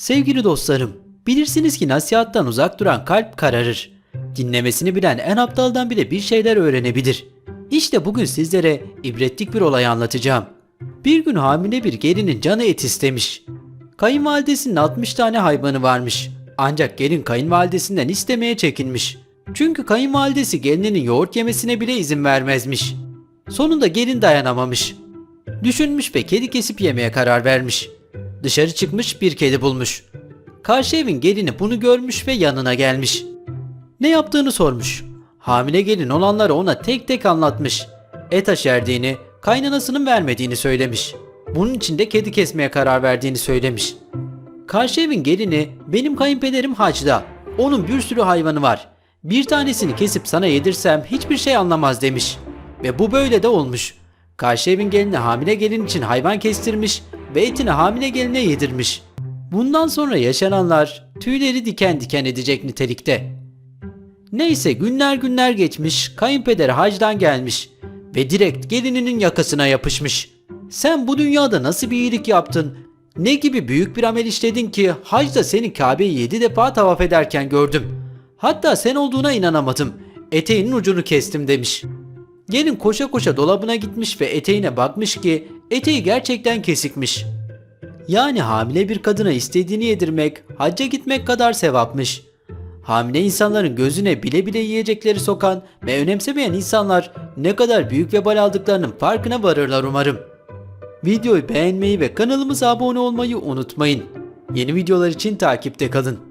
Sevgili dostlarım, bilirsiniz ki nasihattan uzak duran kalp kararır. Dinlemesini bilen en aptaldan bile bir şeyler öğrenebilir. İşte bugün sizlere ibretlik bir olay anlatacağım. Bir gün hamile bir gelinin canı et istemiş. Kayınvalidesinin 60 tane hayvanı varmış. Ancak gelin kayınvalidesinden istemeye çekinmiş. Çünkü kayınvalidesi gelininin yoğurt yemesine bile izin vermezmiş. Sonunda gelin dayanamamış. Düşünmüş ve kedi kesip yemeye karar vermiş. Dışarı çıkmış bir kedi bulmuş. Karşı evin gelini bunu görmüş ve yanına gelmiş. Ne yaptığını sormuş. Hamile gelin olanları ona tek tek anlatmış. Et aşerdiğini, kaynanasının vermediğini söylemiş. Bunun için de kedi kesmeye karar verdiğini söylemiş. Karşı evin gelini benim kayınpederim hacda. Onun bir sürü hayvanı var. Bir tanesini kesip sana yedirsem hiçbir şey anlamaz demiş. Ve bu böyle de olmuş. Karşı evin gelini hamile gelin için hayvan kestirmiş ve hamile geline yedirmiş. Bundan sonra yaşananlar tüyleri diken diken edecek nitelikte. Neyse günler günler geçmiş, kayınpeder hacdan gelmiş ve direkt gelininin yakasına yapışmış. Sen bu dünyada nasıl bir iyilik yaptın? Ne gibi büyük bir amel işledin ki hacda seni Kabe'yi yedi defa tavaf ederken gördüm. Hatta sen olduğuna inanamadım. Eteğinin ucunu kestim demiş. Gelin koşa koşa dolabına gitmiş ve eteğine bakmış ki eteği gerçekten kesikmiş. Yani hamile bir kadına istediğini yedirmek hacca gitmek kadar sevapmış. Hamile insanların gözüne bile bile yiyecekleri sokan ve önemsemeyen insanlar ne kadar büyük vebal aldıklarının farkına varırlar umarım. Videoyu beğenmeyi ve kanalımıza abone olmayı unutmayın. Yeni videolar için takipte kalın.